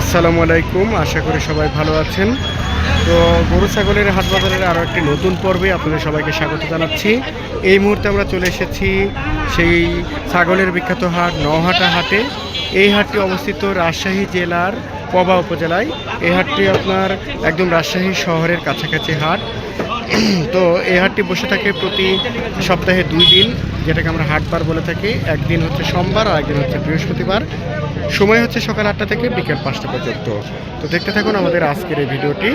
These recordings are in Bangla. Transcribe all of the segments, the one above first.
আসসালামু আলাইকুম, আশা করি সবাই ভালো আছেন। তো গরু ছাগলের হাট বাজারের আরও একটি নতুন পর্বে আপনাদের সবাইকে স্বাগত জানাচ্ছি। এই মুহূর্তে আমরা চলে এসেছি সেই ছাগলের বিখ্যাত হাট নহাটা হাটে। এই হাটটি অবস্থিত রাজশাহী জেলার পবা উপজেলায়। এই হাটটি আপনার একদম রাজশাহী শহরের কাছাকাছি হাট। তো এই হাটটি বসে থাকে প্রতি সপ্তাহে দুই দিন, যেটাকে আমরা হাটবার বলে থাকি। একদিন হচ্ছে সোমবার আর একদিন হচ্ছে বৃহস্পতিবার। সময় হচ্ছে সকাল আটটা থেকে বিকেল পাঁচটা পর্যন্ত। তো দেখতে থাকুন আমাদের আজকের এই ভিডিওটি।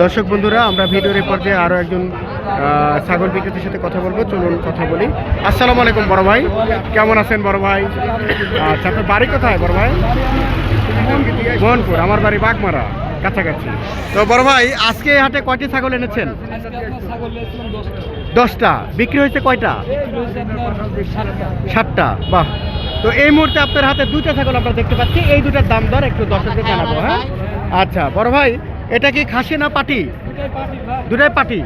দর্শক বন্ধুরা, আমরা ভিডিওর এই পর্যায়ে আরও একজন ছাগল বিক্রেতার সাথে কথা বলব। চলুন কথা বলি। আসসালামু আলাইকুম বড় ভাই। কেমন আছেন বড় ভাই? আচ্ছা আপনার বাড়ি কোথায় বড় ভাই? মোহনপুর, আমার বাড়ি বাগমারা। কাছাকাছি। তো বড় ভাই আজকে হাটে কয়টি ছাগল এনেছেন? দশটা। বিক্রি হয়েছে কয়টা? সাতটা। বাহ। তো এই মুহূর্তে আপনার হাতে দুইটা ছাগল আমরা দেখতে পাচ্ছি। এই দুটার দাম দর একটু দর্শকদের জানাব হ্যাঁ? আচ্ছা বড় ভাই এটা কি খাসি না পাটি? দুটাই পাটি।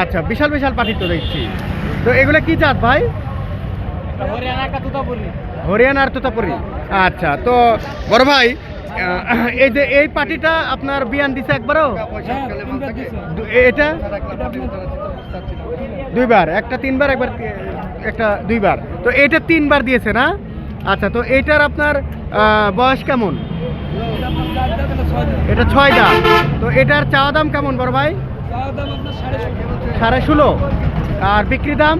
আচ্ছা বিশাল বিশাল পাটি তো দেখছি। তো এগুলো কি জাত ভাই? হরিয়ানা আর তোতাপুরি। আচ্ছা তো বড় ভাই এই যে এই পাটিটা আপনার বিয়ান দিছে একবারও? এটা? দুইবার একটা তিনবার একবার একটা দুইবার। তো এটা তিনবার দিয়েছে না? আচ্ছা তো এইটার আপনার বয়স কেমন? এটা ছয় দাম। তো এটার চাওয়া দাম কেমন বড় ভাই? সাড়ে ষোলো। আর বিক্রি দাম?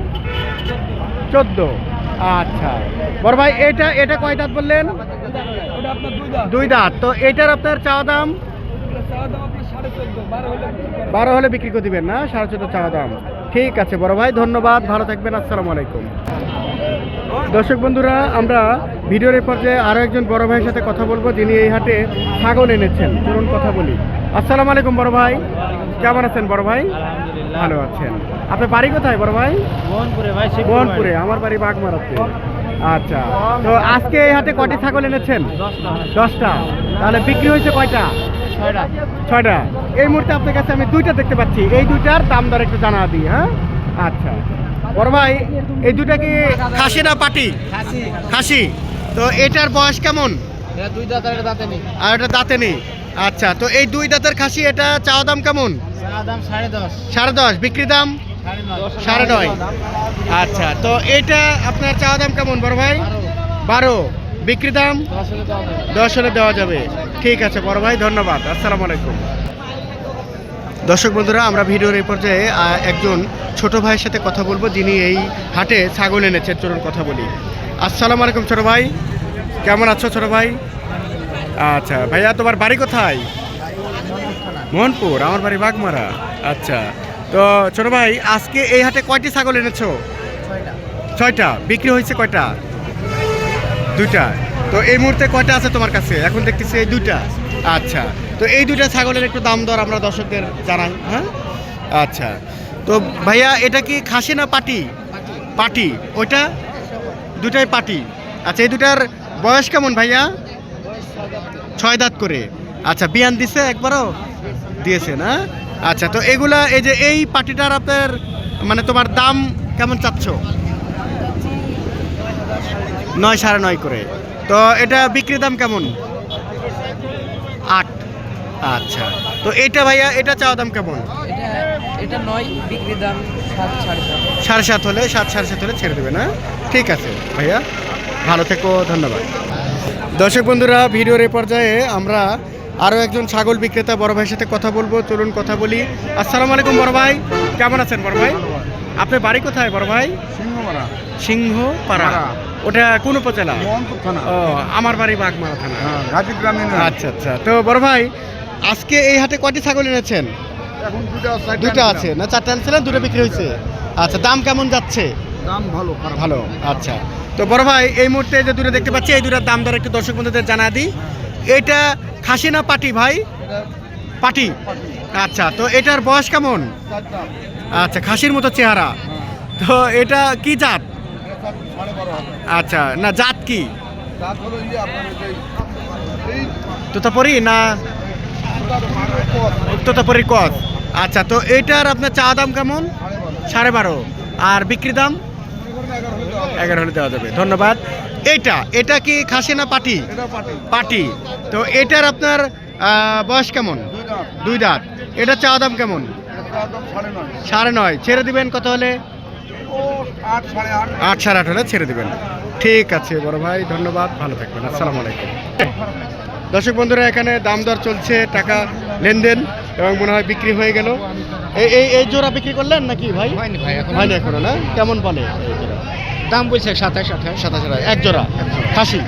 চোদ্দ। আচ্ছা। বড় ভাই এটা এটা কয় দাঁত বললেন? দুই দাঁত। তো এটার আপনার চাওয়া দাম? বারো হলে বিক্রি করে দিবেন না? সাড়ে চোদ্দ চাওয়া দাম। ঠিক আছে বড় ভাই ধন্যবাদ। ভালো থাকবেন আসসালামু আলাইকুম। দর্শক বন্ধুরা আমরা ভিডিওর এই পর্যায়ে আরও একজন বড় ভাইয়ের সাথে কথা বলব যিনি এই হাটে ছাগল এনেছেন। চলুন কথা বলি। আসসালামু আলাইকুম বড় ভাই। কেমন আছেন বড় ভাই? ভালো আছেন। আপনার বাড়ি কোথায় বড় ভাই? মোহনপুরে ভাই। মোহনপুরে আমার বাড়ি বাগমারাতে। আচ্ছা। তো আজকে এই হাটে কয়টি ছাগল এনেছেন? দশটা। তাহলে বিক্রি হয়েছে কয়টা? ছয়টা। ছয়টা। এই মুহূর্তে আপনার কাছে আমি দুইটা দেখতে পাচ্ছি। এই দুইটার দাম দর একটু জানা দিই হ্যাঁ? আচ্ছা। বড় ভাই এই দুইটা কি খাসি না পাটি? খাসি। খাসি। তো এটার বয়স কেমন? দুই দাঁতের দাঁতে নেই। আর এটা দাঁতে নেই। আচ্ছা তো এই দুই দাঁতের খাসি এটা চাওয়া দাম কেমন? সাড়ে দশ। সাড়ে দশ। বিক্রি দাম? সাড়ে নয়। আচ্ছা তো এটা আপনার চাওয়া দাম কেমন, বড় ভাই? বারো। বিক্রি দাম? দশ হলে দেওয়া যাবে। ঠিক আছে, বড় ভাই, ধন্যবাদ। আসসালামু আলাইকুম। দর্শক বন্ধুরা, আমরা ভিডিওর এই পর্যায়ে একজন ছোট ভাইয়ের সাথে কথা বলব। যিনি এই হাটে ছাগল এনেছেন। চলুন কথা বলি। আসসালামু আলাইকুম, ছোট ভাই। কেমন আছো, ছোট ভাই? আচ্ছা ভাইয়া, তোমার বাড়ি কোথায়? মোহনপুর, আমার বাড়ি বাগমারা। আচ্ছা। তো ছোট ভাই আজকে এই হাটে কয়টি ছাগল এনেছো? ছয়টা। বিক্রি হয়েছে কয়টা? দুইটা। তো এই মুহূর্তে কয়টা আছে তোমার কাছে? এখন দেখতেছি এই দুইটা। আচ্ছা। তো এই দুইটা ছাগলের একটু দাম দর আমরা দর্শকদের জানাই হ্যাঁ? আচ্ছা। তো ভাইয়া এটা কি খাসি না পাটি? পাটি। ওইটা? দুটাই পাটি। আচ্ছা এই দুটার বয়স কেমন ভাইয়া? ছয় দাঁত করে। আচ্ছা বিয়ান দিছে একবারও? দিয়েছে না? আচ্ছা তো এগুলা এই যে এই পাটিটার আপনার মানে তোমার দাম কেমন চাচ্ছ? নয় সাড়ে নয় করে। তো এটা বিক্রি দাম কেমন? আট। আচ্ছা তো এটা ভাইয়া এটা চাওয়া দাম কেমন? এটা এটা নয় বিক্রি দাম সাড়ে সাত। হলে সাত সাড়ে সাত হলে ছেড়ে দেবে না ঠিক আছে ভাইয়া। ভালো থেকো ধন্যবাদ। দর্শক বন্ধুরা ভিডিওর এই পর্যায়ে আমরা আরও একজন ছাগল বিক্রেতা বড় ভাইয়ের সাথে কথা বলব চলুন কথা বলি। আসসালামু আলাইকুম বড় ভাই কেমন আছেন বড় ভাই? আপনার বাড়ি কোথায় বড় ভাই? সিংহমারা সিংহপাড়া। ওটা কোন উপজেলা? ও আমার বাড়ি বাগমারা থানা। হ্যাঁ আচ্ছা আচ্ছা। তো বড় ভাই আজকে এই হাটে কয়টি ছাগল এনেছেন? এখন দুটা। আছে না চারটে আনছিলেন দুটো বিক্রি হয়েছে। আচ্ছা দাম কেমন যাচ্ছে? দাম ভালো ভালো আচ্ছা। তো বড় ভাই এই মুহূর্তে যে দুটো দেখতে পাচ্ছি এই দুটার দাম দর একটু দর্শক বন্ধুদের জানা দিই। এটা খাসি না পাটি ভাই? পাটি। আচ্ছা তো এটার বয়স কেমন? আচ্ছা খাসির মতো চেহারা। তো এটা কি জাত? আচ্ছা না জাত কি? তোতাপরি না তোতাপরি কস আচ্ছা তো এইটার আপনার চা দাম কেমন? সাড়ে বারো। আর বিক্রি দাম? এগারো হলে দেওয়া যাবে। ধন্যবাদ। এইটা এটা কি খাসি না পাটি? পাটি। পাটি। তো এটার আপনার বয়স কেমন? দুই দাঁত। এটা চাওয়া দাম কেমন? সাড়ে নয়। ছেড়ে দিবেন কত হলে? ও আট সাড়ে আট। আট সাড়ে আট হলে ছেড়ে দিবেন। ঠিক আছে বড় ভাই ধন্যবাদ। ভালো থাকবেন। আসসালামু আলাইকুম। দর্শক বন্ধুরা এখানে দাম দর চলছে টাকা লেনদেন এবং মনে হয় বিক্রি হয়ে গেল। এই এই এই জোড়া বিক্রি করলেন নাকি ভাই? হয়নি ভাই এখন হয়নি এখনও না? কেমন বলে? দাম বলছে সাতাশ আঠাশ। সাতাশ হাজার। এক জোড়া? খাসি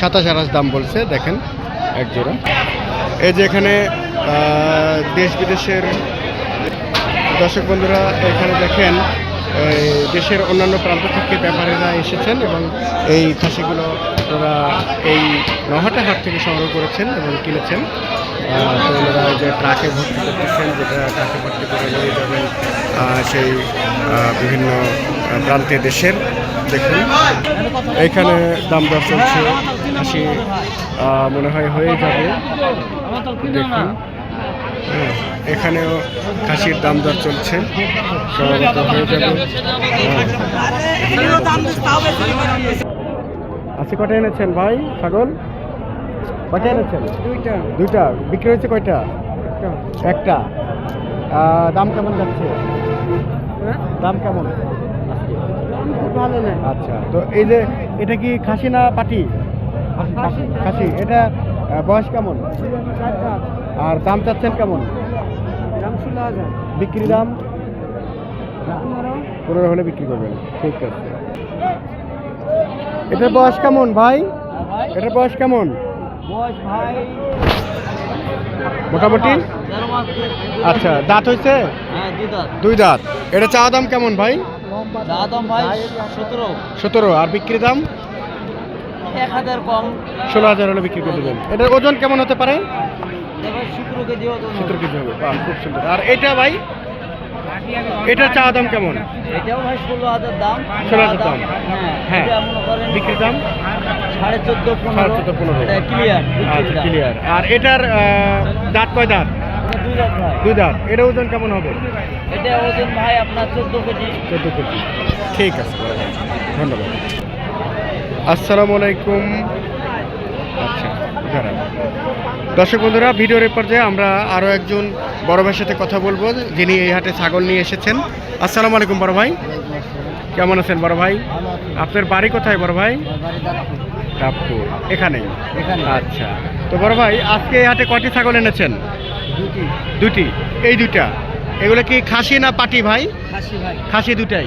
সাতাশ আঠাশ দাম বলছে দেখেন এক জোড়া। এই যে এখানে দেশ বিদেশের দর্শক বন্ধুরা এখানে দেখেন দেশের অন্যান্য প্রান্ত থেকে ব্যাপারীরা এসেছেন এবং এই খাসিগুলো ওরা এই নহাটা হাট থেকে সংগ্রহ করেছেন এবং কিনেছেন। ওনারা যে ট্রাকে ভর্তি করতেছেন, যেটা ট্রাকে ভর্তি করে নিয়ে যাবেন সেই বিভিন্ন প্রান্তে দেশের, দেখুন। এইখানে দাম দর চলছে, খাসি মনে হয় হয়ে যাবে। দেখুন। এখানেও খাসির দাম দর চলছে। সম্ভবত হয়ে যাবে। আজকে কটা এনেছেন ভাই? ছাগল? কটা এনেছেন? দুইটা। দুইটা। বিক্রি হয়েছে কয়টা? একটা। দাম কেমন যাচ্ছে? দাম কেমন? ভালো না আচ্ছা তো এই যে এটা কি খাসি না পাটি। খাসি। এটা বয়স কেমন? আর দাম চাচ্ছেন কেমন? বিক্রি দাম? পনেরো। হলে বিক্রি করবেন ঠিক আছে। এটার বয়স কেমন ভাই? এটার বয়স কেমন? ভাই মোটামুটি? আচ্ছা দাঁত হয়েছে? হ্যাঁ দুই দাঁত। এটা চা দাম কেমন ভাই? সতেরো আর বিক্রি দাম? এক হাজার কম। ষোলো হাজার হলে বিক্রি করে দেবেন। এটার ওজন কেমন হতে পারে? কেজি ওজন হবে। কেজি বাহ খুব সুন্দর। আর এটা ভাই? দাম কেমন? এটাও ভাই ষোলো হাজার দাম। 16,000 দাম। হ্যাঁ হ্যাঁ। বিক্রি দাম? সাড়ে চোদ্দ পনেরো। চোদ্দ পনেরো। ক্লিয়ার আচ্ছা ক্লিয়ার আর এটার দাঁত কয় দাঁত? দুই দাঁত এটা ওজন কেমন হবে? এটা ওজন ভাই আপনার চোদ্দ কেজি। চোদ্দ কেজি। ঠিক আছে ধন্যবাদ। আসসালামু আলাইকুম। আচ্ছা। দর্শক বন্ধুরা ভিডিওর এ পর্যায়ে আমরা আরও একজন বড় ভাইয়ের সাথে কথা বলব যিনি এই হাটে ছাগল নিয়ে এসেছেন। আসসালামু আলাইকুম বড় ভাই। কেমন আছেন বড় ভাই? আপনার বাড়ি কোথায় বড় ভাই? এখানেই? এখানে। আচ্ছা। তো বড় ভাই আজকে এই হাটে কয়টি ছাগল এনেছেন? দুটি। দুটি। এই দুইটা। এগুলো কি খাসি না পাটি ভাই? খাসি ভাই। খাসি দুটাই।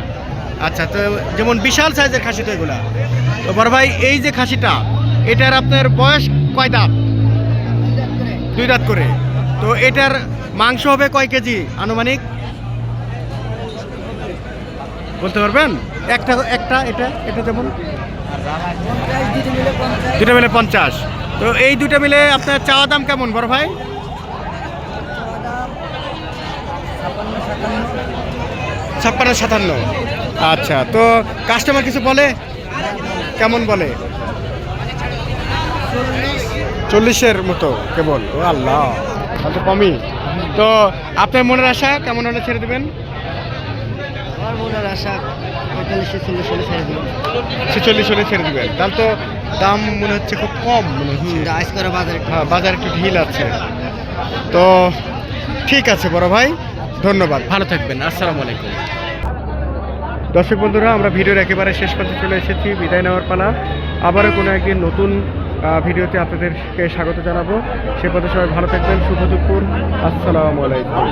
আচ্ছা তো যেমন বিশাল সাইজের খাসি তো এগুলা। তো বড় ভাই এই যে খাসিটা এটার আপনার বয়স কয় দাঁত? দুই দাঁত করে। তো এটার মাংস হবে কয় কেজি আনুমানিক? বলতে পারবেন? একটা একটা, এটা এটা যেমন। দুটো মিলে পঞ্চাশ। তো এই দুটো মিলে আপনার চাওয়া দাম কেমন, বড় ভাই? ছাপ্পান্ন, সাতান্ন। আচ্ছা তো কাস্টমার কিছু বলে? কেমন বলে? চল্লিশের মতো কেবল। ও আল্লাহ তাহলে তো কমই। তো আপনার মনের আশা কেমন হলে ছেড়ে দেবেন? আমার মনের আশা পঁয়তাল্লিশে চল্লিশ হলে ছেড়ে দিন ছেচল্লিশ হলে ছেড়ে দেবেন। তাহলে তো দাম মনে হচ্ছে খুব কম মনে হচ্ছে। বাজারে হ্যাঁ বাজার একটু ঢিল আছে। তো ঠিক আছে বড় ভাই ধন্যবাদ। ভালো থাকবেন আসসালামু আলাইকুম। দর্শক বন্ধুরা আমরা ভিডিওর একেবারে শেষ পর্যন্ত চলে এসেছি বিদায় নেওয়ার পালা। আবারও কোনো একদিন নতুন ভিডিওতে আপনাদেরকে স্বাগত জানাব। সে পথে সবাই ভালো থাকবেন শুভ দুপুর। আসসালামু আলাইকুম।